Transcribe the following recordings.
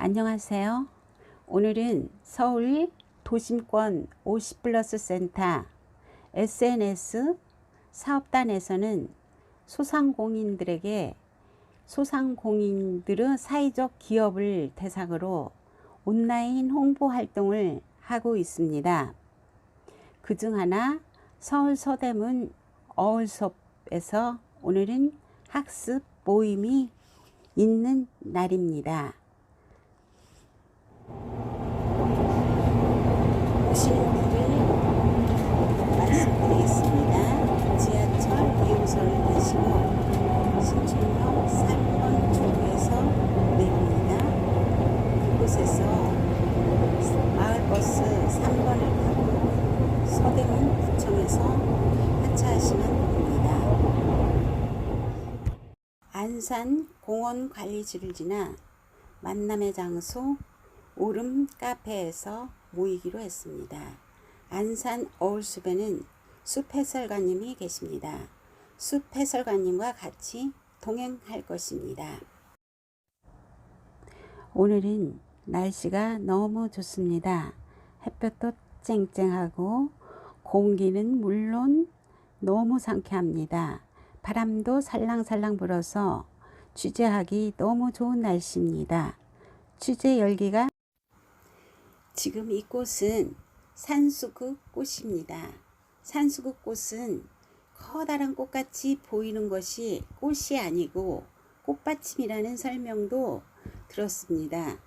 안녕하세요. 오늘은 서울 도심권 50 플러스 센터 SNS 사업단에서는 소상공인들에게 소상공인들의 사회적 기업을 대상으로 온라인 홍보 활동을 하고 있습니다. 그 중 하나 서울 서대문 어울섭에서 오늘은 학습 모임이 있는 날입니다. 오시는 길을 말씀드리겠습니다. 지하철 2호선을 타시고 신촌역 3번 출구에서 내립니다. 그곳에서 마을버스 3번을 타고 서대문 구청에서 하차하시면 됩니다. 안산 공원 관리지를 지나 만남의 장소 오름 카페에서 모이기로 했습니다. 안산 어울숲에는 숲 해설가님이 계십니다. 숲 해설가님과 같이 동행할 것입니다. 오늘은 날씨가 너무 좋습니다. 햇볕도 쨍쨍하고 공기는 물론 너무 상쾌합니다. 바람도 살랑살랑 불어서 취재하기 너무 좋은 날씨입니다. 취재 열기가 지금 이 꽃은 산수국 꽃입니다. 산수국 꽃은 커다란 꽃같이 보이는 것이 꽃이 아니고 꽃받침이라는 설명도 들었습니다.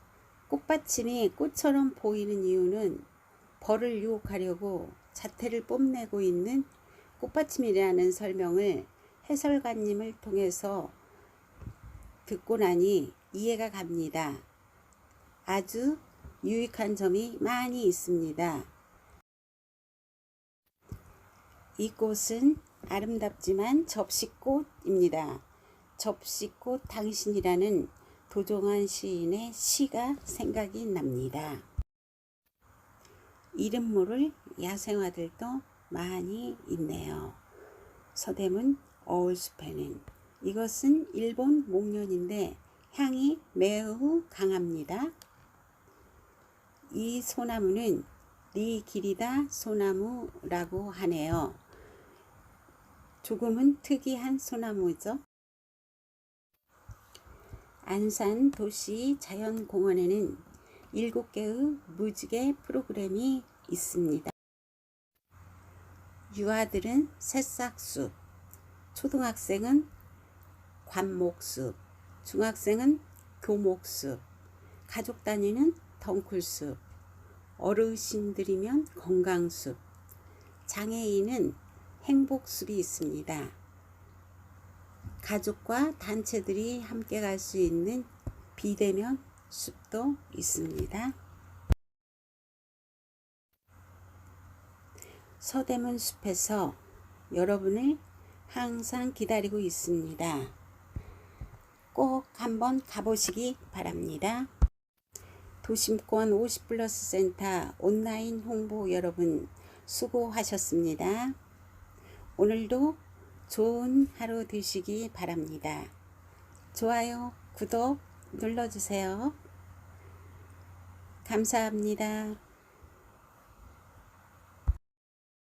꽃받침이 꽃처럼 보이는 이유는 벌을 유혹하려고 자태를 뽐내고 있는 꽃받침이라는 설명을 해설가님을 통해서 듣고 나니 이해가 갑니다. 아주 유익한 점이 많이 있습니다. 이 꽃은 아름답지만 접시꽃입니다. 접시꽃 당신이라는 도종환 시인의 시가 생각이 납니다. 이름 모를 야생화들도 많이 있네요. 서대문 어울숲에는 이것은 일본 목련인데 향이 매우 강합니다. 이 소나무는 니기리다 소나무라고 하네요. 조금은 특이한 소나무죠. 안산 도시 자연공원에는 7개의 무지개 프로그램이 있습니다. 유아들은 새싹숲, 초등학생은 관목숲, 중학생은 교목숲, 가족 단위는 덩쿨숲, 어르신들이면 건강숲, 장애인은 행복숲이 있습니다. 가족과 단체들이 함께 갈 수 있는 비대면 숲도 있습니다. 서대문 숲에서 여러분을 항상 기다리고 있습니다. 꼭 한번 가보시기 바랍니다. 도심권 50 플러스 센터 온라인 홍보 여러분 수고하셨습니다. 오늘도 좋은 하루 되시기 바랍니다. 좋아요, 구독 눌러주세요. 감사합니다.